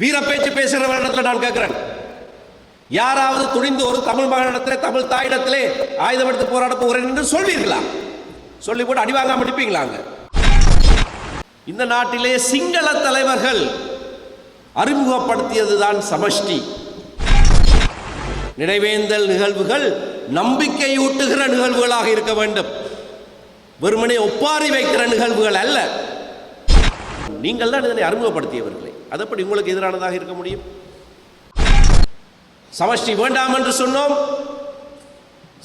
வீர பேச்சு பேசுகிறவரிடத்தில் நான் கேட்கிறேன் யாராவது துணிந்து ஒரு தமிழ் மகனிடத்திலே தமிழ் தாயிடத்திலே ஆயுதம் எடுத்து போராட போகிறேன் என்று சொல்வீர்களா? சொல்லி போட்டு அடிவாங்காம அடிப்பீங்களாங்க இந்த நாட்டிலே சிங்கள தலைவர்கள் அறிமுகப்படுத்தியதுதான் சமஷ்டி. நினைவேந்தல் நிகழ்வுகள் நம்பிக்கையூட்டுகிற நிகழ்வுகளாக இருக்க வேண்டும். வெறுமனே ஒப்பாரி வைக்கிற நிகழ்வுகள் அல்ல. நீங்கள் தான் இதனை அறிமுகப்படுத்தியவர்கள். அது எப்படி உங்களுக்கு எதிரானதாக இருக்க முடியும். சமஷ்டி வேண்டாம் என்று சொன்னோம்.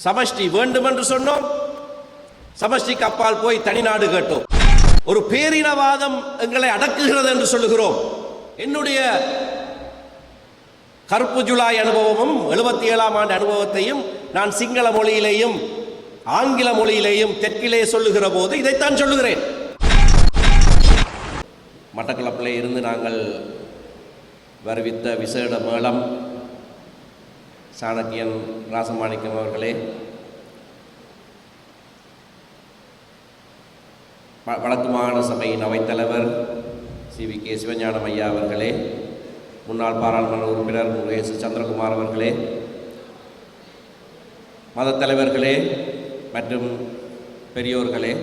சமஷ்டி வேண்டும் என்று சொன்னோம். சமஷ்டிக்கு அப்பால் போய் தனிநாடு கேட்டோம். ஒரு பேரினவாதம் எங்களை அடக்குகிறது என்று சொல்லுகிறோம். என்னுடைய கருப்பு ஜூலை அனுபவமும் எழுபத்தி ஏழாம் ஆண்டு அனுபவத்தையும் நான் சிங்கள மொழியிலேயும் ஆங்கில மொழியிலேயும் தெற்கிலே சொல்லுகிற போது இதைத்தான் சொல்லுகிறேன். மட்டக்களப்பில் இருந்து நாங்கள் வருவித்த விசேட மேளம் சாணக்கியன் ராசமாணிக்கம் அவர்களே. வ- வடக்கு மாகாண சபையின் அவைத்தலைவர் சி. வி. கே. சிவஞானம் ஐயா அவர்களே முன்னாள் பாராளுமன்ற உறுப்பினர் முருகேசு சந்திரகுமார் அவர்களே மதத்தலைவர்களே மற்றும் பெரியோர்களே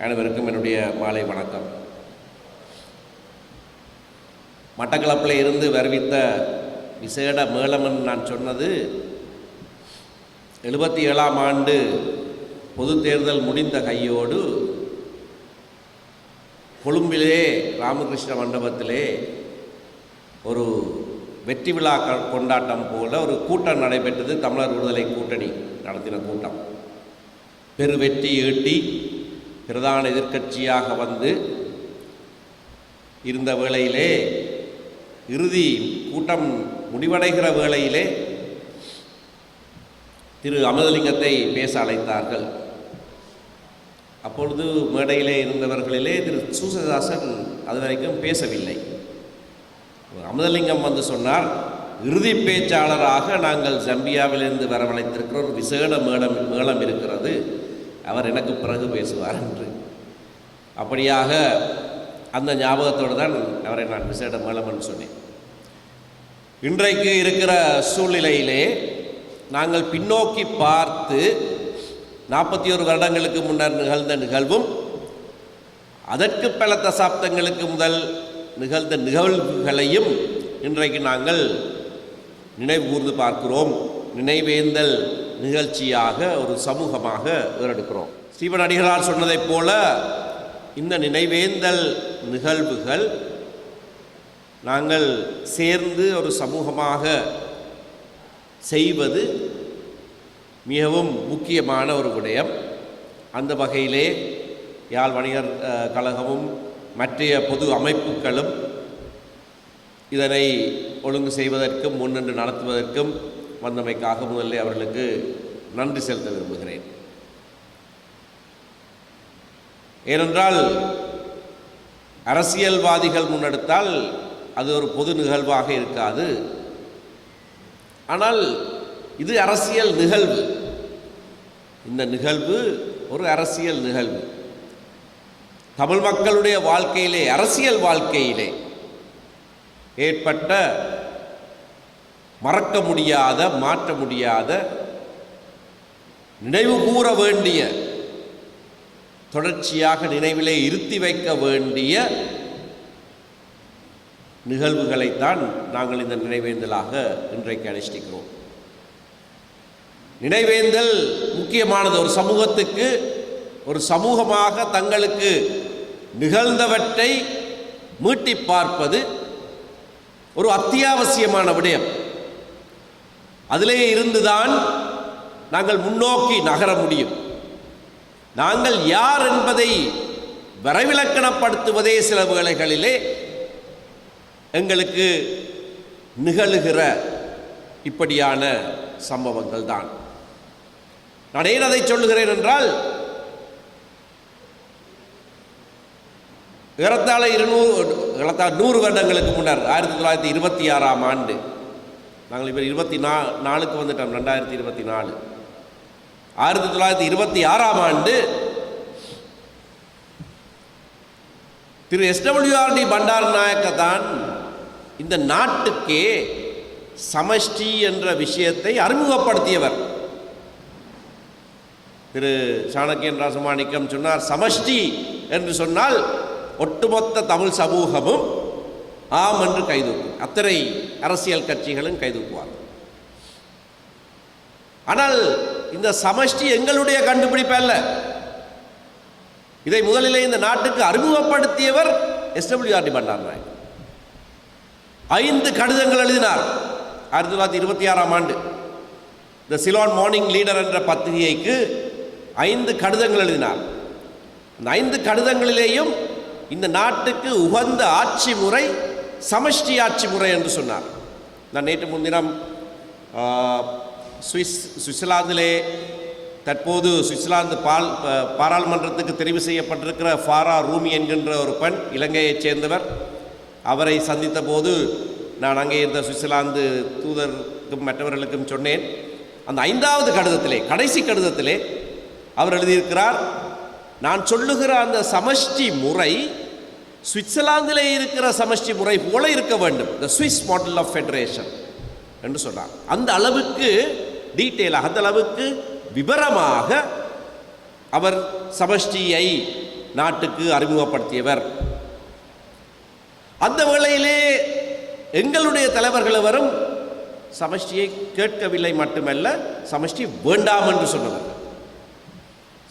அனைவருக்கும் என்னுடைய மாலை வணக்கம். மட்டக்களப்பில் இருந்து வருவித்த விசேட மேளமன் நான் சொன்னது எழுபத்தி ஏழாம் ஆண்டு பொது தேர்தல் முடிந்த கையோடு கொழும்பிலே ராமகிருஷ்ண மண்டபத்திலே ஒரு வெற்றி விழா க- கொண்டாட்டம் போல ஒரு கூட்டம் நடைபெற்றது. தமிழர் விடுதலை கூட்டணி நடத்தின கூட்டம். பெரு வெற்றி ஈட்டி பிரதான எதிர்க்கட்சியாக வந்து இருந்த வேளையிலே இறுதி கூட்டம் முடிவடைகிற வேளையிலே திரு அமதலிங்கத்தை பேச அழைத்தார்கள். அப்பொழுது மேடையிலே இருந்தவர்களிலே திரு சூசதாசன் அது வரைக்கும் பேசவில்லை. அமுதலிங்கம் வந்து சொன்னார் இறுதி பேச்சாளராக நாங்கள் ஜம்பியாவிலிருந்து வரவழைத்திருக்கிற ஒரு விசேட மேடம் மேளம் இருக்கிறது. அவர் எனக்கு பிறகு பேசுவார் என்று. அப்படியாக அந்த ஞாபகத்தோடு தான் அவரை நான் விசேட மேளம் சொன்னேன். இன்றைக்கு இருக்கிற சூழ்நிலையிலே நாங்கள் பின்னோக்கி பார்த்து நாற்பத்தி ஒரு வருடங்களுக்கு முன்னர் நிகழ்ந்த நிகழ்வும் அதற்கு பல தசாப்தங்களுக்கு முதல் நிகழ்ந்த நிகழ்வுகளையும் இன்றைக்கு நாங்கள் நினைவு கூர்ந்து பார்க்கிறோம். நினைவேந்தல் நிகழ்ச்சியாக ஒரு சமூகமாக ஏறெடுக்கிறோம். ஸ்ரீவன் அடிகளார் சொன்னதைப் போல இந்த நினைவேந்தல் நிகழ்வுகள் நாங்கள் சேர்ந்து ஒரு சமூகமாக செய்வது மிகவும் முக்கியமான ஒரு விடயம். அந்த வகையிலே யாழ் வணிகர் கழகமும் மற்றைய பொது அமைப்புகளும் இதனை ஒழுங்கு செய்வதற்கும் முன்னின்று நடத்துவதற்கும் வந்தமைக்காக முதலில் அவர்களுக்கு நன்றி செலுத்த விரும்புகிறேன். ஏனென்றால் அரசியல்வாதிகள் முன்னெடுத்தால் அது ஒரு பொது நிகழ்வாக இருக்காது. ஆனால் இது அரசியல் நிகழ்வு. இந்த நிகழ்வு ஒரு அரசியல் நிகழ்வு. தமிழ் மக்களுடைய வாழ்க்கையிலே அரசியல் வாழ்க்கையிலே ஏற்பட்ட மறக்க முடியாத மாற்ற முடியாத நினைவு கூற வேண்டிய தொடர்ச்சியாக நினைவிலே இருத்தி வைக்க வேண்டிய நிகழ்வுகளைத்தான் நாங்கள் இந்த நினைவேந்தலாக இன்றைக்கு அனுஷ்டிக்கிறோம். நினைவேந்தல் முக்கியமானது. ஒரு சமூகத்துக்கு ஒரு சமூகமாக தங்களுக்கு நிகழ்ந்தவற்றை மீட்டி பார்ப்பது ஒரு அத்தியாவசியமான விடயம். அதிலே இருந்துதான் நாங்கள் முன்னோக்கி நகர முடியும். நாங்கள் யார் என்பதை வரைவிலக்கணப்படுத்துவதே சில வேளைகளிலே எங்களுக்கு நிகழுகிற இப்படியான சம்பவங்கள் தான் நான் ஏன் அதை சொல்லுகிறேன் என்றால் ஏறத்தாழ இருநூறு ஏறத்தாழ நூறு வருடங்களுக்கு முன்னர் ஆயிரத்தி தொள்ளாயிரத்தி இருபத்தி ஆறாம் ஆண்டு நாங்கள் இப்போ இருபத்தி நா நாலுக்கு வந்துட்டோம் ரெண்டாயிரத்தி இருபத்தி நாலு. ஆயிரத்தி தொள்ளாயிரத்தி இருபத்தி ஆறாம் ஆண்டு திரு எஸ்டபிள்யூஆர்டி பண்டார் நாயக்க தான் இந்த நாட்டுக்கே சமஷ்டி என்ற விஷயத்தை அறிமுகப்படுத்தியவர். திரு சாணக்கியன் ராசமாணிக்கம் சொன்னார் சமஷ்டி என்று சொன்னால் ஒட்டுமொத்த தமிழ் சமூகமும் ஆம் என்று கைதூக்கும். அத்தனை அரசியல் கட்சிகளும் கைதூக்குவார் ஆனால் இந்த சமஷ்டி எங்களுடைய கண்டுபிடிப்பு அல்ல. இதை முதலிலே இந்த நாட்டுக்கு அறிமுகப்படுத்தியவர் எஸ்டபிள்யூஆர்டி பண்டார் நாயக் ஐந்து கடிதங்கள் எழுதினார். ஆயிரத்தி தொள்ளாயிரத்தி இருபத்தி ஆறாம் ஆண்டு. த சிலான் மார்னிங் லீடர் என்ற பத்திரிகைக்கு ஐந்து கடிதங்கள் எழுதினார். அந்த ஐந்து கடிதங்களிலேயும் இந்த நாட்டுக்கு உகந்த ஆட்சி முறை சமஷ்டி ஆட்சி முறை என்று சொன்னார். நான் நேற்று முன்தினம் சுவிஸ் சுவிட்சர்லாந்திலே தற்போது சுவிட்சர்லாந்து பால் பாராளுமன்றத்துக்கு தெரிவு செய்யப்பட்டிருக்கிற ஃபாரா ரூமி என்கின்ற ஒரு பெண் இலங்கையைச் சேர்ந்தவர். அவரை சந்தித்த போது நான் அங்கே இருந்த சுவிட்சர்லாந்து தூதருக்கும் மற்றவர்களுக்கும் சொன்னேன். அந்த ஐந்தாவது கடிதத்திலே கடைசி கடிதத்திலே அவர் எழுதியிருக்கிறார் நான் சொல்லுகிற அந்த சமஷ்டி முறை சுவிட்சர்லாந்திலே இருக்கிற சமஷ்டி முறை போல இருக்க வேண்டும். The Swiss model of federation என்று சொன்னார். அந்த அளவுக்கு டீட்டெயிலாக அந்த அளவுக்கு விவரமாக அவர் சமஷ்டியை நாட்டுக்கு அறிமுகப்படுத்தியவர். அந்த வேளையிலே எங்களுடைய தலைவர்கள் வரும் சமஷ்டியை கேட்கவில்லை மட்டுமல்ல சமஷ்டி வேண்டாம் என்று சொன்னவர்.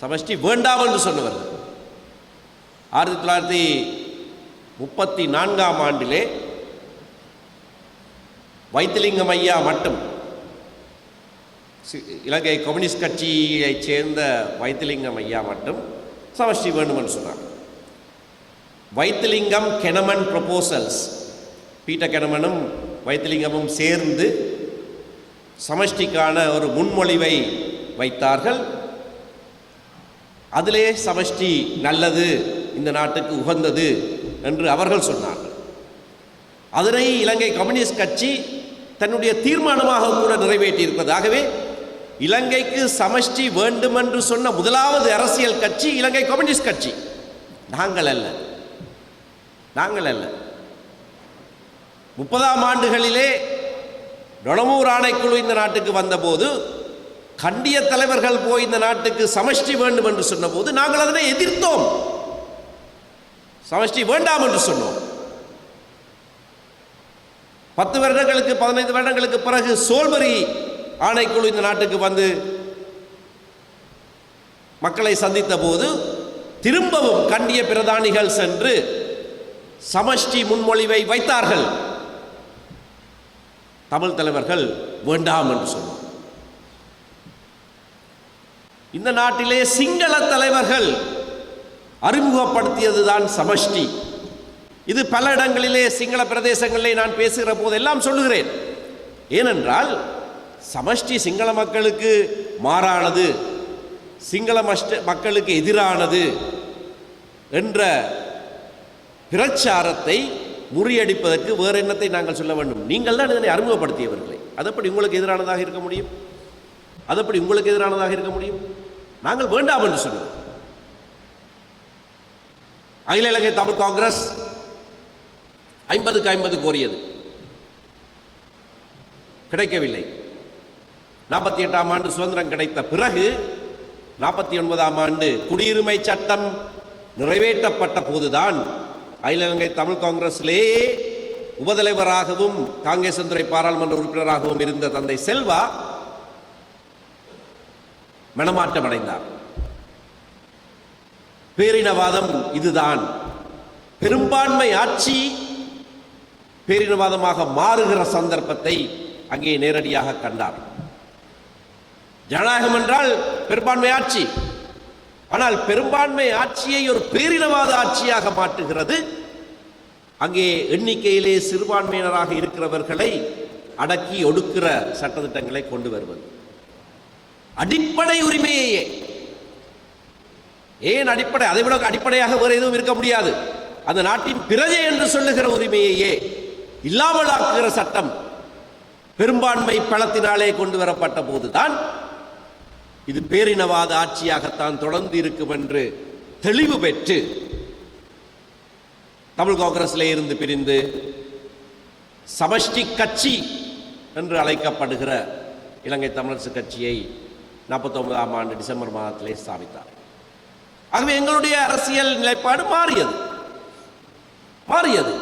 சமஷ்டி வேண்டாம் என்று சொன்னவர். ஆயிரத்தி தொள்ளாயிரத்தி முப்பத்தி நான்காம் ஆண்டிலே வைத்திலிங்கம் ஐயா மட்டும் இலங்கை கம்யூனிஸ்ட் கட்சியைச் சேர்ந்த வைத்திலிங்கம் ஐயா மட்டும் சமஷ்டி வேண்டுமென்று சொன்னார். வைத்திலிங்கம் கெனமன் ப்ரொபோசல்ஸ் பீட்டர் கெனமனும் வைத்திலிங்கமும் சேர்ந்து சமஷ்டிக்கான ஒரு முன்மொழிவை வைத்தார்கள். அதிலே சமஷ்டி நல்லது இந்த நாட்டுக்கு உகந்தது என்று அவர்கள் சொன்னார்கள். அதனை இலங்கை கம்யூனிஸ்ட் கட்சி தன்னுடைய தீர்மானமாக கூட நிறைவேற்றியிருப்பதாகவே இலங்கைக்கு சமஷ்டி வேண்டும் என்று சொன்ன முதலாவது அரசியல் கட்சி இலங்கை கம்யூனிஸ்ட் கட்சி. நாங்கள் அல்ல. நாங்கள் அல்ல. முப்பதாம் ஆண்டுகளிலே டொனமூர் ஆணைக்குழு இந்த நாட்டுக்கு வந்தபோது கண்டிய தலைவர்கள் போய் இந்த நாட்டுக்கு சமஷ்டி வேண்டும் என்று சொன்னபோது நாங்கள் அதனை எதிர்த்தோம். சமஷ்டி வேண்டாம் என்று சொன்னோம். பத்து வருடங்களுக்கு பதினைந்து வருடங்களுக்கு பிறகு சோல்பரி ஆணைக்குழு இந்த நாட்டுக்கு வந்து மக்களை சந்தித்த போது திரும்பவும் கண்டிய பிரதானிகள் சென்று சமஷ்டி முன்மொழிவை வைத்தார்கள். தமிழ் தலைவர்கள் வேண்டாம் என்று சொன்னார். இந்த நாட்டிலே சிங்கள தலைவர்கள் அறிமுகப்படுத்தியதுதான் சமஷ்டி. இது பல இடங்களிலே சிங்கள பிரதேசங்களிலே நான் பேசுகிற போதெல்லாம் சொல்லுகிறேன். ஏனென்றால் சமஷ்டி சிங்கள மக்களுக்கு மாறானது சிங்கள மஷ்ட மக்களுக்கு எதிரானது என்ற பிரச்சாரத்தை முறியடிப்பதற்கு வேறு எண்ணத்தை நாங்கள் சொல்ல வேண்டும்? நீங்கள் தான் இதனை அறிமுகப்படுத்தியவர்களை. அதப்படி உங்களுக்கு எதிரானதாக இருக்க முடியும்? அதப்படி உங்களுக்கு எதிரானதாக இருக்க முடியும்? நாங்கள் வேண்டாம் என்று சொன்னோம் அகில இலங்கை தமிழ் காங்கிரஸ் ஐம்பதுக்கு ஐம்பது கோரியது. கிடைக்கவில்லை. நாற்பத்தி எட்டாம் ஆண்டு சுதந்திரம் கிடைத்த பிறகு நாற்பத்தி ஒன்பதாம் ஆண்டு குடியுரிமை சட்டம் நிறைவேற்றப்பட்ட போதுதான் அகில இலங்கை தமிழ் காங்கிரஸிலே உபதலைவராகவும் காங்கேசந்துறை பாராளுமன்ற உறுப்பினராகவும் இருந்த தந்தை செல்வா மனமாற்றம் அடைந்தார். பேரினவாதம் இதுதான். பெரும்பான்மை ஆட்சி பேரினவாதமாக மாறுகிற சந்தர்ப்பத்தை அங்கே நேரடியாக கண்டார். ஜனநாயகம் என்றால் பெரும்பான்மை ஆட்சி. ஆனால் பெரும்பான்மை ஆட்சியை ஒரு பேரினவாத ஆட்சியாக மாற்றுகிறது. அங்கே எண்ணிக்கையிலே சிறுபான்மையினராக இருக்கிறவர்களை அடக்கி ஒடுக்கிற சட்டத்திட்டங்களை கொண்டு வருவது. அடிப்படை உரிமையையே. ஏன் அடிப்படை? அதை விட அடிப்படையாக வேறு எதுவும் இருக்க முடியாது. அந்த நாட்டின் பிரஜை என்று சொல்லுகிற உரிமையையே இல்லாமலாக்குகிற சட்டம் பெரும்பான்மை பலத்தினாலே கொண்டு வரப்பட்ட போதுதான் இது பேரினவாத ஆட்சியாகத்தான் தொடர்ந்து இருக்கும் என்று தெளிவு பெற்று தமிழ் காங்கிரஸில் இருந்து பிரிந்து சமஷ்டி கட்சி என்று அழைக்கப்படுகிற இலங்கை தமிழரசு கட்சியை நாற்பத்தொன்பதாம் ஆண்டு டிசம்பர் மாதத்திலே ஸ்தாபித்தார். ஆகவே எங்களுடைய அரசியல் நிலைப்பாடு மாறியது. மாறியது.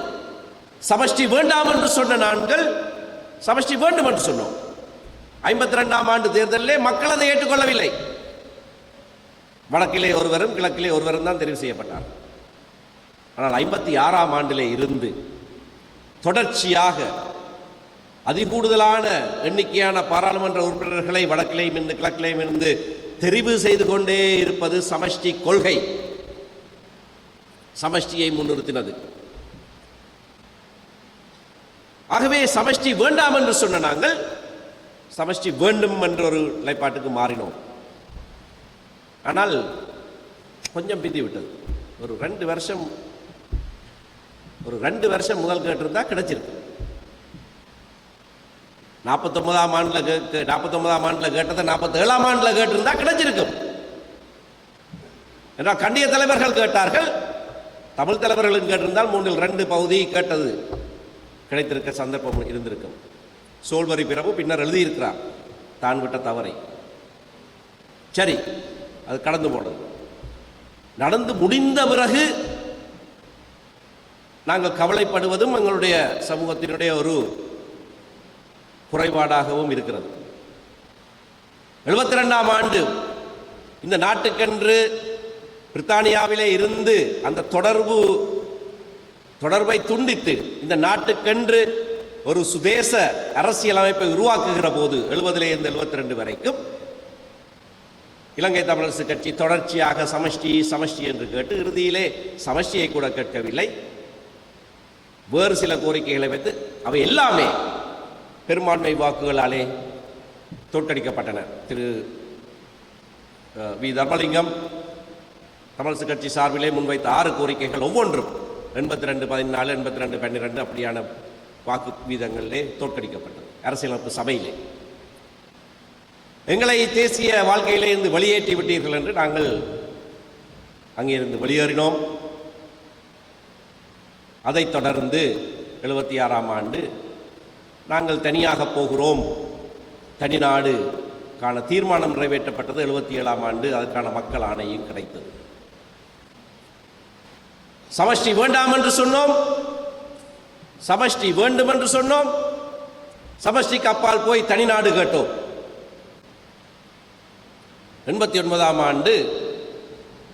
சமஷ்டி வேண்டாம் என்று சொன்ன நாங்கள் சமஷ்டி வேண்டும் என்று சொன்னோம். ஐம்பத்தி ரெண்டாம் ஆண்டு தேர்தலிலே மக்கள் அதை ஏற்றுக்கொள்ளவில்லை. வடக்கிலே ஒருவரும் கிழக்கிலே ஒருவரும் தான் தெரிவு செய்யப்பட்டார். ஆனால் ஐம்பத்தி ஆறாம் ஆண்டிலே இருந்து தொடர்ச்சியாக அதிகூடுதலான எண்ணிக்கையான பாராளுமன்ற உறுப்பினர்களை வடக்கிலேயும் இருந்து கிழக்கிலேயும் இருந்து தெரிவு செய்து கொண்டே இருப்பது சமஷ்டி கொள்கை. சமஷ்டியை முன்னிறுத்தினது. ஆகவே சமஷ்டி வேண்டாம் என்று சொன்ன நாங்கள் சமஷ்டி வேண்டும் என்ற ஒரு நிலைப்பாட்டுக்கு மாறினோம். ஆனால் கொஞ்சம் பிந்தி விட்டது. ஒரு ரெண்டு வருஷம் ஒரு ரெண்டு வருஷம் முதல் கேட்டிருந்தா கிடைச்சிருக்கு. நாற்பத்தொன்பதாம் ஆண்டில் கே நாற்பத்தொன்பதாம் ஆண்டில் கேட்டதை நாற்பத்தேழாம் ஆண்டில் கேட்டிருந்தா கிடைச்சிருக்கும் என்றால் கண்டிய தலைவர்கள் கேட்டார்கள். தமிழ் தலைவர்களும் கேட்டிருந்தால் மூன்றில் ரெண்டு பகுதி கேட்டது கிடைத்திருக்க சந்தர்ப்பம் இருந்திருக்கும். சோல்வரி பிறப்பு பின்னர் எழுதியிருக்கிறார் தான் விட்ட தவறை. சரி அது கடந்து போனது. நடந்து முடிந்த பிறகு நாங்கள் கவலைப்படுவதும் எங்களுடைய சமூகத்தினுடைய ஒரு குறைபாடாகவும் இருக்கிறது. எழுபத்தி ரெண்டாம் ஆண்டு இந்த நாட்டுக்கென்று பிரித்தானியாவிலே இருந்து அந்த தொடர்பு தொடர்பை துண்டித்து இந்த நாட்டுக்கென்று ஒரு சுதேச அரசியலமைப்பை உருவாக்குகிற போது எழுபதுலேருந்து எழுபத்தி ரெண்டு வரைக்கும் இலங்கை தமிழரசு கட்சி தொடர்ச்சியாக சமஷ்டி சமஷ்டி என்று கேட்டு இறுதியிலே சமஷ்டியை கூட கேட்கவில்லை. வேறு சில கோரிக்கைகளை வைத்து அவை எல்லாமே பெரும்பான்மை வாக்குகளாலே தோற்கடிக்கப்பட்டன. திரு வி. தர்மலிங்கம் தமிழரசு கட்சி சார்பிலே முன்வைத்த ஆறு கோரிக்கைகள் ஒவ்வொன்றும் எண்பத்தி ரெண்டு பதினாலு எண்பத்தி ரெண்டு பன்னிரெண்டு அப்படியான வாக்கு வீதங்களிலே தோற்கடிக்கப்பட்டது. அரசியலமைப்பு சபையிலே. எங்களை தேசிய வாழ்க்கையிலே இருந்து வெளியேற்றி விட்டீர்கள் என்று நாங்கள் அங்கிருந்து வெளியேறினோம். அதைத் தொடர்ந்து எழுபத்தி ஆறாம் ஆண்டு நாங்கள் தனியாக போகிறோம். தனிநாடு காண தீர்மானம் நிறைவேற்றப்பட்டது. எழுபத்தி ஏழாம் ஆண்டு அதற்கான மக்கள் ஆணையும் கிடைத்தது. சமஷ்டி வேண்டாம் என்று சொன்னோம். சமஷ்டி வேண்டும் என்று சொன்னோம். சமஷ்டிக்கு அப்பால் போய் தனிநாடு கேட்டோம். எண்பத்தி ஒன்பதாம் ஆண்டு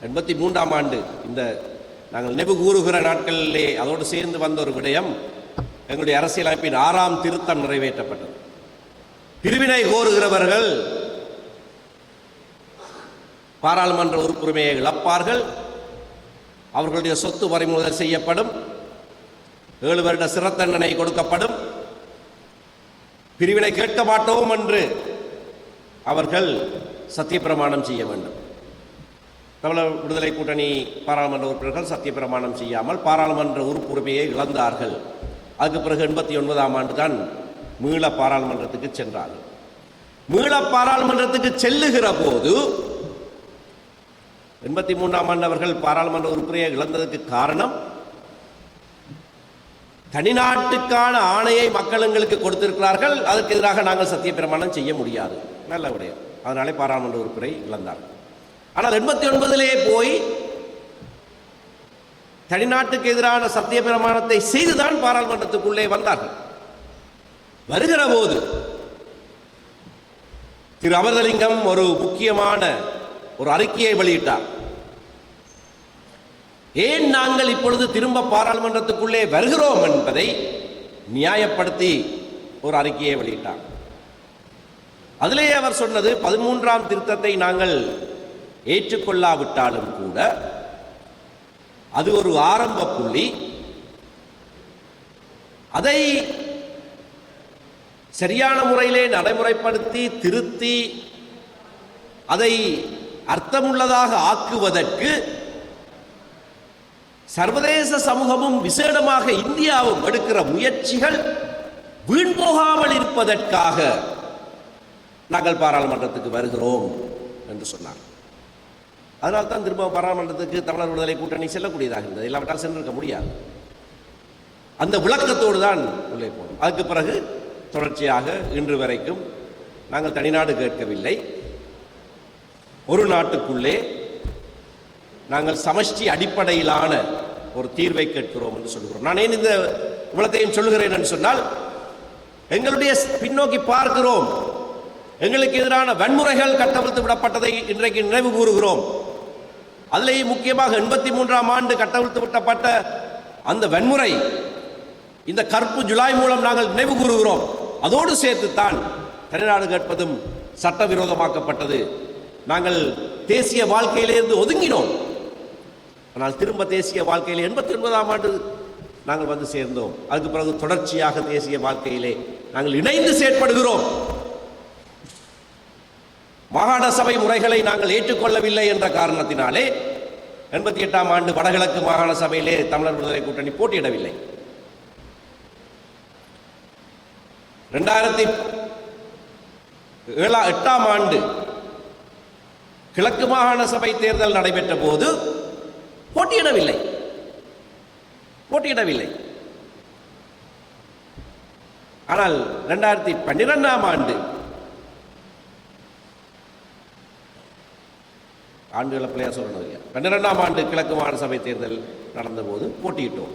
எண்பத்தி மூன்றாம் ஆண்டு இந்த நாங்கள் நினைவு கூறுகிற நாட்களிலே அதோடு சேர்ந்து வந்த ஒரு விடயம் எங்களுடைய அரசியலமைப்பின் ஆறாம் திருத்தம் நிறைவேற்றப்பட்டது. பிரிவினை கோருகிறவர்கள் பாராளுமன்ற உறுப்புரிமையை இழப்பார்கள். அவர்களுடைய சொத்து பறிமுதல் செய்யப்படும். ஏழு வருட சிறை தண்டனை கொடுக்கப்படும். பிரிவினை கேட்க மாட்டோம் என்று அவர்கள் சத்தியப்பிரமாணம் செய்ய வேண்டும். தமிழர் விடுதலை கூட்டணி பாராளுமன்ற உறுப்பினர்கள் சத்தியப்பிரமாணம் செய்யாமல் பாராளுமன்ற உறுப்புரிமையை இழந்தார்கள். அதுக்கு பிறகு எண்பத்தி ஒன்பதாம் ஆண்டு தான் மீள பாராளுமன்றத்துக்கு சென்றார்கள். மீள பாராளுமன்றத்துக்கு செல்லுகிற போது எண்பத்தி மூன்றாம் ஆண்டு அவர்கள் பாராளுமன்ற உறுப்பினரை இழந்ததற்கு காரணம் தனிநாட்டுக்கான ஆணையை மக்கள் எங்களுக்கு கொடுத்திருக்கிறார்கள். அதற்கு எதிராக நாங்கள் சத்திய பிரமாணம் செய்ய முடியாது. நல்ல விடயம் அதனாலே பாராளுமன்ற உறுப்பினரை இழந்தார்கள் ஆனால் எண்பத்தி ஒன்பதிலே போய் தனிநாட்டுக்கு எதிரான சத்தியப்பிரமாணத்தை செய்துதான் பாராளுமன்றத்துக்குள்ளே வந்தார்கள். வருகிற போது திரு அமர்தலிங்கம் ஒரு முக்கியமான ஒரு அறிக்கையை வெளியிட்டார். ஏன் நாங்கள் இப்பொழுது திரும்ப பாராளுமன்றத்துக்குள்ளே வருகிறோம் என்பதை நியாயப்படுத்தி ஒரு அறிக்கையை வெளியிட்டார். அதிலே அவர் சொன்னது பதிமூன்றாம் திருத்தத்தை நாங்கள் ஏற்றுக்கொள்ளாவிட்டாலும் கூட அது ஒரு ஆரம்ப புள்ளி. அதை சரியான முறையிலே நடைமுறைப்படுத்தி திருத்தி அதை அர்த்தமுள்ளதாக ஆக்குவதற்கு சர்வதேச சமூகமும் விசேடமாக இந்தியாவும் எடுக்கிற முயற்சிகள் வீண் போகாமல் இருப்பதற்காக நாங்கள் பாராளுமன்றத்துக்கு வருகிறோம் என்று சொன்னார். அதனால் தான் திரும்ப பாராளுமன்றத்துக்கு தமிழர் விடுதலை கூட்டணி செல்லக்கூடியதாக இருந்தது. இல்லாவிட்டால் சென்றிருக்க முடியாது. அந்த விளக்கத்தோடு தான் உள்ளே போனோம். அதுக்கு பிறகு தொடர்ச்சியாக இன்று வரைக்கும் நாங்கள் தனிநாடு கேட்கவில்லை. ஒரு நாட்டுக்குள்ளே நாங்கள் சமஷ்டி அடிப்படையிலான ஒரு தீர்வை கேட்கிறோம் என்று சொல்கிறோம் நான் ஏன் இந்த இவ்வளத்தையும் சொல்லுகிறேன் என்று சொன்னால் எங்களுடைய பின்னோக்கி பார்க்கிறோம். எங்களுக்கு எதிரான வன்முறைகள் கட்டவிழ்த்து விடப்பட்டதை இன்றைக்கு நினைவு கூறுகிறோம். அதிலேயே முக்கியமாக எண்பத்தி மூன்றாம் ஆண்டு கட்டவிழ்த்து விட்டப்பட்ட அந்த வன்முறை இந்த கருப்பு ஜூலை மூலம் நாங்கள் நினைவு கூறுகிறோம். அதோடு சேர்த்துத்தான் தனிநாடு கேட்பதும் சட்டவிரோதமாக்கப்பட்டது. நாங்கள் தேசிய வாழ்க்கையிலிருந்து ஒதுங்கினோம். ஆனால் திரும்ப தேசிய வாழ்க்கையில் எண்பத்தி ஒன்பதாம் ஆண்டு நாங்கள் வந்து சேர்ந்தோம். அதுக்கு பிறகு தொடர்ச்சியாக தேசிய வாழ்க்கையிலே நாங்கள் இணைந்து செயற்படுகிறோம். மாகாண சபை முறைகளை நாங்கள் ஏற்றுக்கொள்ளவில்லை என்ற காரணத்தினாலே எண்பத்தி எட்டாம் ஆண்டு வடகிழக்கு மாகாண சபையிலே தமிழர் விடுதலை கூட்டணி போட்டியிடவில்லை. ரெண்டாயிரத்தி ஏழா எட்டாம் ஆண்டு கிழக்கு மாகாண சபை தேர்தல் நடைபெற்ற போது போட்டியிடவில்லை. போட்டியிடவில்லை. ஆனால் ரெண்டாயிரத்தி பன்னிரெண்டாம் ஆண்டு ஆண்டுகளை பிள்ளையா சொல்லணும் இல்லையா? பன்னிரெண்டாம் ஆண்டு கிழக்கு மாகாண சபை தேர்தல் நடந்தபோது போட்டியிட்டோம்.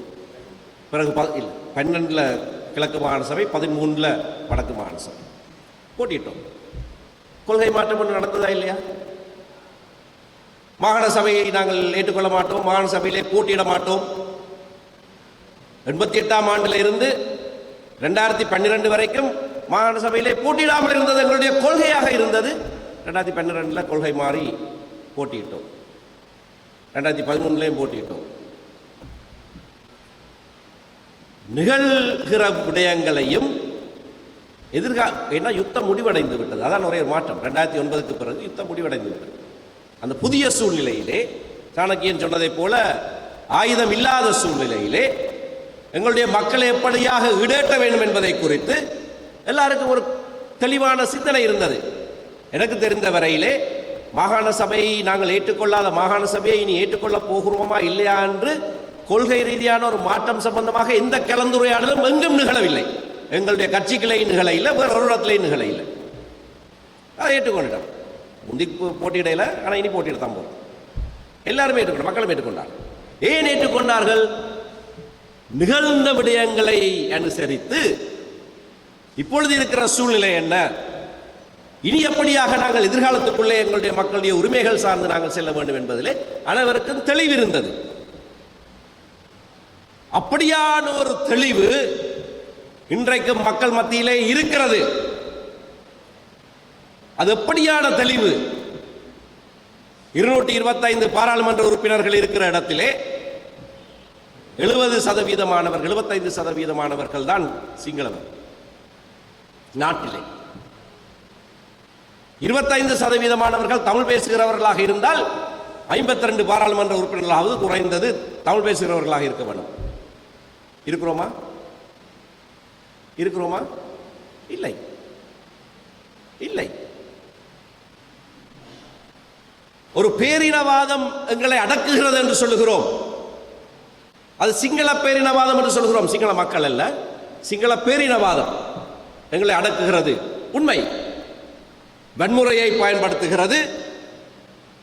பிறகு ப இல்லை பன்னெண்டில் கிழக்கு மாகாண சபை பதிமூணில் வடக்கு மாகாண சபை போட்டியிட்டோம். கொள்கை மாற்றம் ஒன்று நடந்ததா இல்லையா? மாகாண சபையை நாங்கள் ஏற்றுக்கொள்ள மாட்டோம் மாகாண சபையிலே போட்டியிட மாட்டோம். எண்பத்தி எட்டாம் ஆண்டில் இருந்து ரெண்டாயிரத்தி பன்னிரெண்டு வரைக்கும் மாகாண சபையிலே போட்டியிடாமல் இருந்தது எங்களுடைய கொள்கையாக இருந்தது. ரெண்டாயிரத்தி பன்னிரெண்டில் கொள்கை மாறி போட்டியிட்டோம். ரெண்டாயிரத்தி பதிமூணுலேயும் போட்டியிட்டோம். நிகழ்கிற விடயங்களையும் எதிர்கால ஏன்னா யுத்தம் முடிவடைந்து விட்டது. அதான் ஒரே மாற்றம். ரெண்டாயிரத்தி ஒன்பதுக்கு பிறகு யுத்தம் முடிவடைந்து விட்டது. அந்த புதிய சூழ்நிலையிலே சாணக்கியன் சொன்னதைப் போல ஆயுதம் இல்லாத சூழ்நிலையிலே எங்களுடைய மக்களை எப்படியாக இடேற்ற வேண்டும் என்பதை குறித்து எல்லாருக்கும் ஒரு தெளிவான சிந்தனை இருந்தது. எனக்கு தெரிந்த வரையிலே மாகாண சபையை நாங்கள் ஏற்றுக்கொள்ளாத மாகாண சபையை இனி ஏற்றுக்கொள்ளப் போகிறோமா இல்லையா என்று கொள்கை ரீதியான ஒரு மாற்றம் சம்பந்தமாக எந்த கலந்துரையாடலும் எங்கும் நிகழவில்லை. எங்களுடைய கட்சிகளை நிகழ இல்லை வேறு ஒரு இடத்துலையும் நிகழ இல்லை. அதை ஏற்றுக்கொண்டுட்டோம். முந்தி போட்டியிடையில ஆனால் இனி போட்டியிட தான் போகிறோம் எல்லாருமே ஏற்றுக்கொண்டார் மக்களும் ஏற்றுக்கொண்டார் ஏன் ஏற்றுக்கொண்டார்கள்? நிகழ்ந்த விடயங்களை அனுசரித்து இப்பொழுது இருக்கிற சூழ்நிலை என்ன? இனி எப்படியாக நாங்கள் எதிர்காலத்துக்குள்ளே எங்களுடைய மக்களுடைய உரிமைகள் சார்ந்து நாங்கள் செல்ல வேண்டும் என்பதிலே அனைவருக்கும் தெளிவு இருந்தது. அப்படியான ஒரு தெளிவு இன்றைக்கு மக்கள் மத்தியிலே இருக்கிறது. அது எப்படியான தெளிவு? இருநூற்றி இருபத்தைந்து பாராளுமன்ற உறுப்பினர்கள் இருக்கிற இடத்திலே எழுபது சதவீதமானவர்கள் எழுபத்தைந்து சதவீதமானவர்கள் தான் சிங்களவர். நாட்டிலே. இருபத்தைந்து சதவீதமானவர்கள் தமிழ் பேசுகிறவர்களாக இருந்தால் ஐம்பத்தி ரெண்டு பாராளுமன்ற உறுப்பினர்களாவது குறைந்தது தமிழ் பேசுகிறவர்களாக இருக்க வேண்டும். இருக்கிறோமா? இருக்கிறோமா? இல்லை. இல்லை. ஒரு பேரினவாதம் எங்களை அடக்குகிறது என்று சொல்லுகிறோம். அது சிங்கள பேரினவாதம் என்று சொல்கிறோம் சிங்கள மக்கள் அல்ல. சிங்கள பேரினவாதம் எங்களை அடக்குகிறது. உண்மை. வன்முறையை பயன்படுத்துகிறது.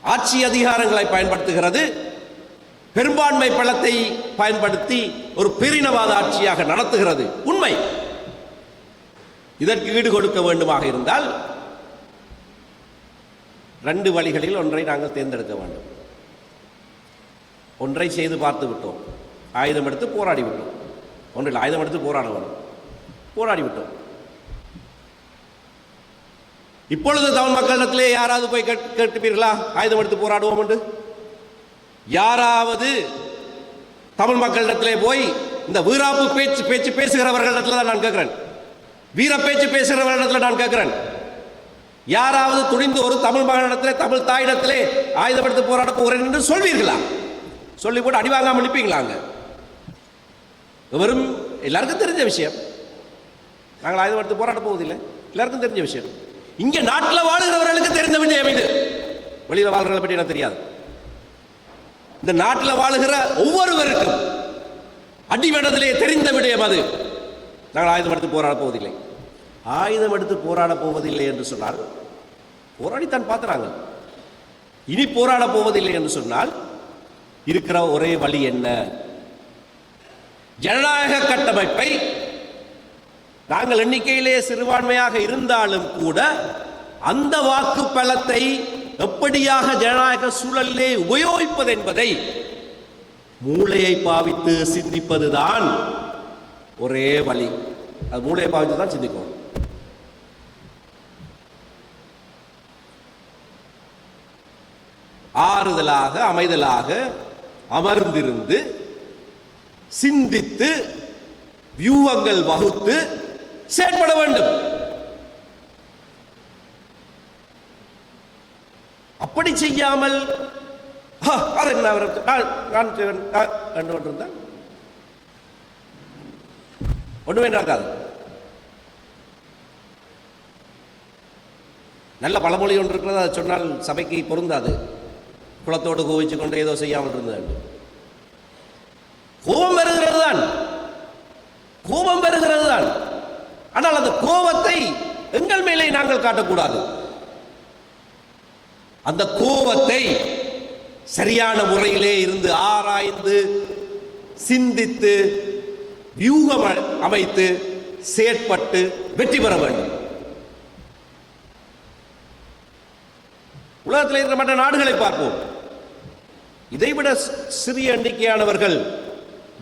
ஆட்சி அதிகாரங்களை பயன்படுத்துகிறது. பெரும்பான்மை பலத்தை பயன்படுத்தி ஒரு பேரினவாத ஆட்சியாக நடத்துகிறது. உண்மை. இதற்கு ஈடு கொடுக்க வேண்டுமாக இருந்தால் ரெண்டு வழிகளில் ஒன்றை நாங்கள் தேர்ந்தெடுக்க வேண்டும். ஒன்றை செய்து பார்த்து விட்டோம். ஆயுதம் எடுத்து போராடி விட்டோம். ஒன்றில் ஆயுதம் எடுத்து போராட வேண்டும். போராடி விட்டோம். இப்பொழுது தமிழ் மக்களிடத்திலே யாராவது போய் கேட்டுப்பீர்களா ஆயுதம் எடுத்து போராடுவோம் என்று? யாராவது தமிழ் மக்களிடத்திலே போய் இந்த வீராப்பு பேச்சு பேச்சு பேசுகிறவர்களிடத்தில் தான் நான் கேட்கிறேன். வீர பேச்சு பேசுகிறவர்களிடத்தில் நான் கேட்கிறேன். யாராவது துணிந்து ஒரு தமிழ் மாநிலத்திலே தமிழ் தாயிடத்திலே ஆயுதப்படுத்த போராட போகிறேன் என்று சொல்வீர்களா? சொல்லி போட்டு அடிவாங்காமல் வாங்காம நிற்பீங்களாங்க வெறும் எல்லாருக்கும் தெரிஞ்ச விஷயம். நாங்கள் ஆயுதப்படுத்த போராட போவதில்லை. எல்லாருக்கும் தெரிஞ்ச விஷயம். இங்க நாட்டில் வாழுகிறவர்களுக்கு தெரிந்த விஷயம் இது. வெளியில் வாழ்கிறத பற்றி எனக்கு தெரியாது. இந்த நாட்டில் வாழுகிற ஒவ்வொருவருக்கும் அடிமனதிலே தெரிந்த விடயம் அது. நாங்கள் ஆயுதம் போராட போவதில்லை. ஆயுதம் எடுத்து போராடப் போவதில்லை என்று சொன்னால் போராடித்தான் பார்த்துறாங்க இனி போராடப் போவதில்லை என்று சொன்னால் இருக்கிற ஒரே வழி என்ன? ஜனநாயக கட்டமைப்பை நாங்கள் எண்ணிக்கையிலே சிறுபான்மையாக இருந்தாலும் கூட அந்த வாக்கு பலத்தை எப்படியாக ஜனநாயக சூழலிலே உபயோகிப்பது என்பதை மூளையை பாவித்து சிந்திப்பதுதான் ஒரே வழி. அது மூளையை பாவித்து தான் சிந்திக்கணும். ஆறுதலாக அமைதலாக அமர்ந்திருந்து சிந்தித்து வியூகங்கள் வகுத்து செயற்பட வேண்டும். அப்படி செய்யாமல் ஒண்ணுமே நடக்காது. நல்ல பழமொழி ஒன்று இருக்கிறது அதை சொன்னால் சபைக்கு பொருந்தாது. குளத்தோடு கோவிச்சு கொண்டு ஏதோ செய்யாமல் இருந்தது கோபம் வருகிறது தான் கோபம் வருகிறது தான் ஆனால் அந்த கோபத்தை எங்கள் மேலே நாங்கள் காட்டக்கூடாது. அந்த கோபத்தை சரியான முறையிலே இருந்து ஆராய்ந்து சிந்தித்து வியூகம் அமைத்து செயற்பட்டு வெற்றி பெற வேண்டும். உலகத்தில் இருக்கிற மற்ற நாடுகளை பார்ப்போம். இதைவிட சிறிய எண்ணிக்கையானவர்கள்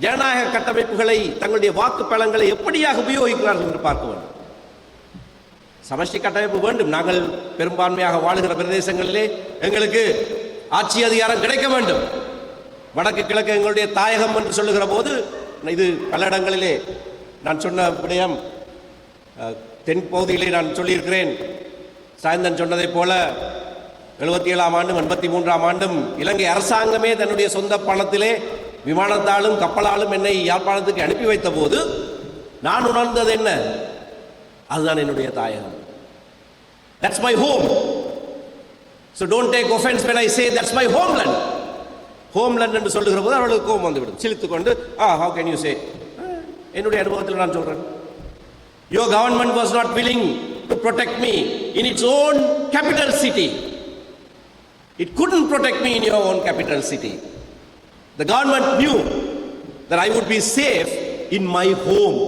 ஜனநாயக கட்டமைப்புகளை தங்களுடைய வாக்கு பலங்களை எப்படியாக உபயோகிக்கிறார்கள் என்று பார்க்க வேண்டும். சமஷ்டி கட்டமைப்பு வேண்டும். நாங்கள் பெரும்பான்மையாக வாழுகிற பிரதேசங்களிலே எங்களுக்கு ஆட்சி அதிகாரம் கிடைக்க வேண்டும். வடக்கு கிழக்கு எங்களுடைய தாயகம் என்று சொல்லுகிற போது இது பல இடங்களிலே நான் சொன்ன விடயம் தென் பகுதியிலே நான் சொல்லியிருக்கிறேன். சாயந்தன் சொன்னதைப் போல எழுபத்தி ஏழாம் ஆண்டும் எண்பத்தி மூன்றாம் ஆண்டும் இலங்கை அரசாங்கமே தன்னுடைய சொந்த பணத்திலே விமானத்தாலும் கப்பலாலும் என்னை யாழ்ப்பாணத்துக்கு அனுப்பி வைத்த போது நான் உணர்ந்தது என்ன? அதுதான் என்னுடைய தாயகம். That's my home so don't take offence when I say that's my homeland homeland என்று சொல்லுகிற போது அவர்களுக்கு கோபம் வந்துவிடும். சிலித்து கொண்டு ah how can you say என்னுடைய அனுபவத்தில் நான் சொல்கிறேன் your government was not willing to protect me in its own capital city it couldn't protect me in your own capital city. The government knew that i would be safe in my home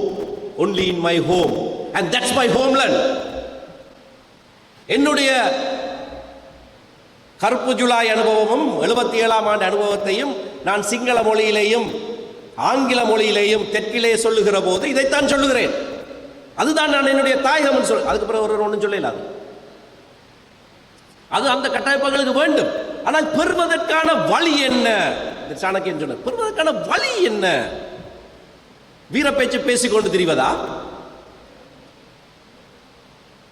only in my home. And that's my homeland. என்னுடைய கருப்பு ஜூலாய் அனுபவமும் எழுபத்தி ஏழாம் ஆண்டு அனுபவத்தையும் நான் சிங்கள மொழியிலேயும் ஆங்கில மொழியிலேயும் தெற்கிலே சொல்லுகிற போது இதைத்தான் சொல்லுகிறேன். அதுதான் நான் என்னுடைய தாயகம் சொல் அதுக்கு பிறகு ஒரு ஒன்றும் சொல்லலாது அது அந்த கட்டமைப்புகளுக்கு வேண்டும். ஆனால் பெறுவதற்கான வழி என்ன? இந்த சாணக்கியன் சொன்ன பெறுவதற்கான வழி என்ன? வீர பேச்சு பேசிக்கொண்டு திரிவதா?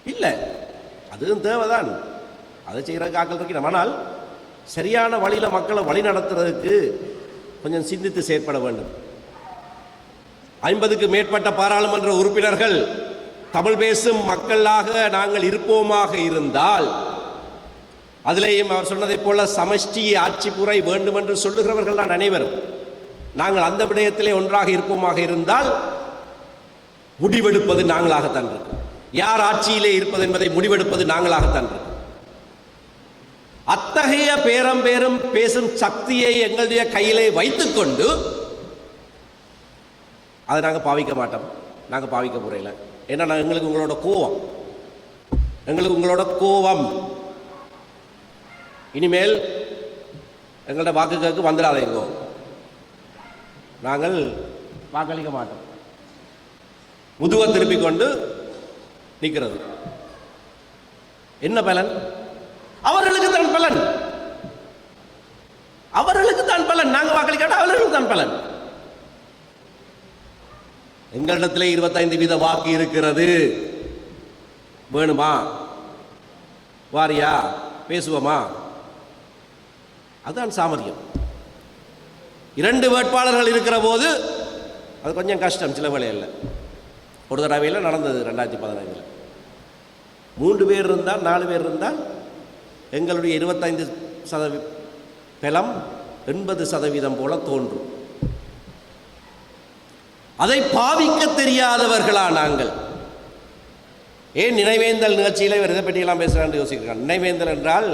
இல்லை. அதுவும் தேவைதான். அதை செய்கிற ஆக்கள் இருக்கணும் ஆனால் சரியான வழியில் மக்களை வழி நடத்துறதுக்கு கொஞ்சம் சிந்தித்து செயற்பட வேண்டும். ஐம்பதுக்கு மேற்பட்ட பாராளுமன்ற உறுப்பினர்கள் தமிழ் பேசும் மக்களாக நாங்கள் இருப்போமாக இருந்தால் அதிலேயும் அவர் சொன்னதைப் போல சமஷ்டி ஆட்சி புரை வேண்டும் என்று சொல்லுகிறவர்கள் தான் அனைவரும். நாங்கள் அந்த விடயத்திலே ஒன்றாக இருப்போமாக இருந்தால் முடிவெடுப்பது நாங்களாகத்தான் இருக்கும். யார் ஆட்சியிலே இருப்பது என்பதை முடிவெடுப்பது நாங்களாகத்தான் இருக்கும். அத்தகைய பேரம் பேரும் பேசும் சக்தியை எங்களுடைய கையிலே வைத்துக்கொண்டு அதை நாங்கள் பாவிக்க மாட்டோம். நாங்கள் பாவிக்க முறையில் ஏன்னா எங்களுக்கு உங்களோட கோவம் எங்களுக்கு உங்களோட கோவம் இனிமேல் எங்களோட வாக்குகளுக்கு வந்துடாதீங்கோ. நாங்கள் வாக்களிக்க மாட்டோம். முதுவை திருப்பிக் கொண்டு நிற்கிறது. என்ன பலன்? அவர்களுக்கு தான் பலன். அவர்களுக்கு தான் பலன். நாங்க வாக்களிக்காட்ட அவர்களுக்கு தான் பலன். எங்களிடத்தில் இருபத்தைந்து வீத வாக்கு இருக்கிறது. வேணுமா? வாரியா? பேசுவோமா? அதுதான் சாமர்த்தியம். இரண்டு வேட்பாளர்கள் இருக்கிற போது அது கொஞ்சம் கஷ்டம் சில வேலையில் ஒரு தடவையில் நடந்தது ரெண்டாயிரத்தி பதினைந்தில். மூன்று பேர் இருந்தால் நாலு பேர் இருந்தால் எங்களுடைய இருபத்தைந்து சதவீ பலம் எண்பது சதவீதம் போல தோன்றும். அதை பாவிக்க தெரியாதவர்களா நாங்கள். ஏன் நினைவேந்தல் நிகழ்ச்சியில் இவர் இதை பற்றியெல்லாம் பேசுகிறான்னு யோசிக்கிறான் நினைவேந்தல் என்றால்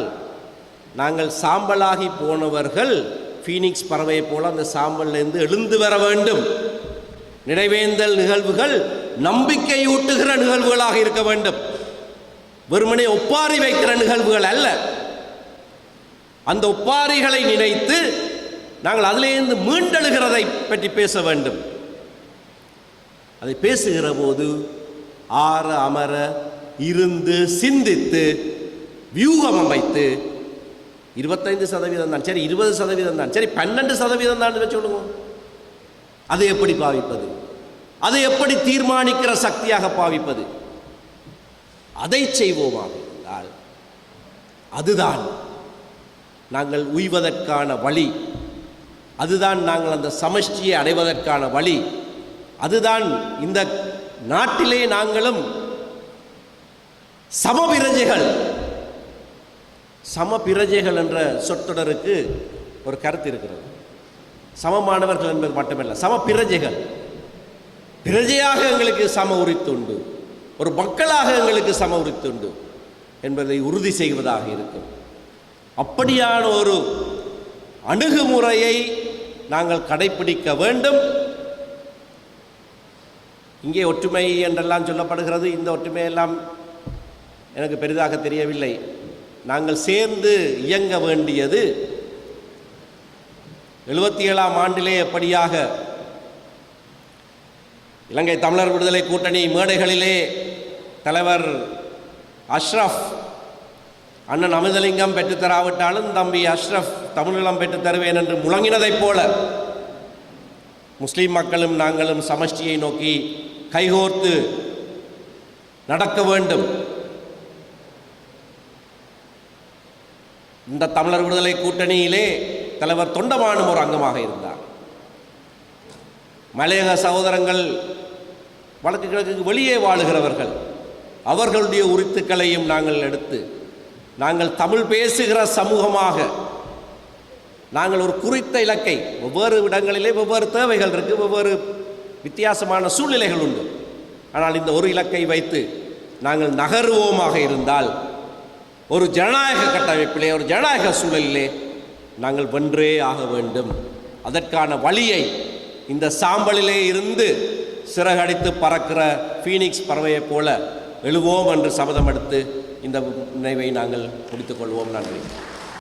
நாங்கள் சாம்பலாகி போனவர்கள் ஃபீனிக்ஸ் பறவையை போல அந்த சாம்பல்லேருந்து எழுந்து வர வேண்டும். நினைவேந்தல் நிகழ்வுகள் நம்பிக்கையூட்டுகிற நிகழ்வுகளாக இருக்க வேண்டும். வெறுமனே ஒப்பாரி வைக்கிற நிகழ்வுகள் அல்ல. அந்த ஒப்பாரிகளை நினைத்து நாங்கள் அதிலேருந்து மீண்டெழுகிறதை பற்றி பேச வேண்டும். அதை பேசுகிற போது ஆற அமர இருந்து சிந்தித்து வியூகம் அமைத்து இருபத்தைந்து சதவீதம் தான். சரி இருபது சதவீதம் தான். சரி பன்னெண்டு சதவீதம் தான் சொல்லுங்க. அதை எப்படி பாவிப்பது? அதை எப்படி தீர்மானிக்கிற சக்தியாக பாவிப்பது? அதை செய்வோமாக இருந்தால் அதுதான் நாங்கள் உய்வதற்கான வழி. அதுதான் நாங்கள் அந்த சமஷ்டியை அடைவதற்கான வழி. அதுதான் இந்த நாட்டிலே நாங்களும் சமபிரஜைகள் சமபிரஜைகள் என்ற சொற்றொடருக்கு ஒரு கருத்து இருக்கிறது. சமமானவர்கள் என்பது மட்டுமல்ல சமபிரஜைகள் பிரஜையாக எங்களுக்கு சம உரித்து உண்டு ஒரு மக்களாக எங்களுக்கு சம உரித்து உண்டு என்பதை உறுதி செய்வதாக இருக்கும். அப்படியான ஒரு அணுகுமுறையை நாங்கள் கடைப்பிடிக்க வேண்டும். இங்கே ஒற்றுமை என்றெல்லாம் சொல்லப்படுகிறது இந்த ஒற்றுமை எல்லாம் எனக்கு பெரிதாக தெரியவில்லை. நாங்கள் சேர்ந்து இயங்க வேண்டியது எழுபத்தி ஏழாம் ஆண்டிலே எப்படியாக இலங்கை தமிழர் விடுதலை கூட்டணி மேடைகளிலே தலைவர் அஷ்ரஃப் அண்ணன் அமிர்தலிங்கம் பெற்றுத்தராவிட்டாலும் தம்பி அஷ்ரஃப் தமிழீழம் பெற்றுத் தருவேன் என்று முழங்கினதைப் போல முஸ்லீம் மக்களும் நாங்களும் சமஷ்டியை நோக்கி கைகோர்த்து நடக்க வேண்டும். இந்த தமிழர் விடுதலை கூட்டணியிலே தலைவர் தொண்டமானும் ஒரு அங்கமாக இருந்தார். மலையக சகோதரங்கள் வழக்கு கிழக்குக்கு வெளியே வாழுகிறவர்கள் அவர்களுடைய உரித்துக்களையும் நாங்கள் எடுத்து நாங்கள் தமிழ் பேசுகிற சமூகமாக நாங்கள் ஒரு குறித்த இலக்கை வெவ்வேறு இடங்களிலே வெவ்வேறு தேவைகள் இருக்குது வெவ்வேறு வித்தியாசமான சூழ்நிலைகள் உண்டு. ஆனால் இந்த ஒரு இலக்கை வைத்து நாங்கள் நகருவோமாக இருந்தால் ஒரு ஜனநாயக கட்டமைப்பிலே ஒரு ஜனநாயக சூழலிலே நாங்கள் வென்றே ஆக வேண்டும். அதற்கான வழியை இந்த சாம்பலிலே இருந்து சிறகடித்து பறக்கிற ஃபீனிக்ஸ் பறவையைப் போல எழுவோம் என்று சபதம் எடுத்து இந்த நினைவை நாங்கள் முடித்துக்கொள்வோம் நன்றி.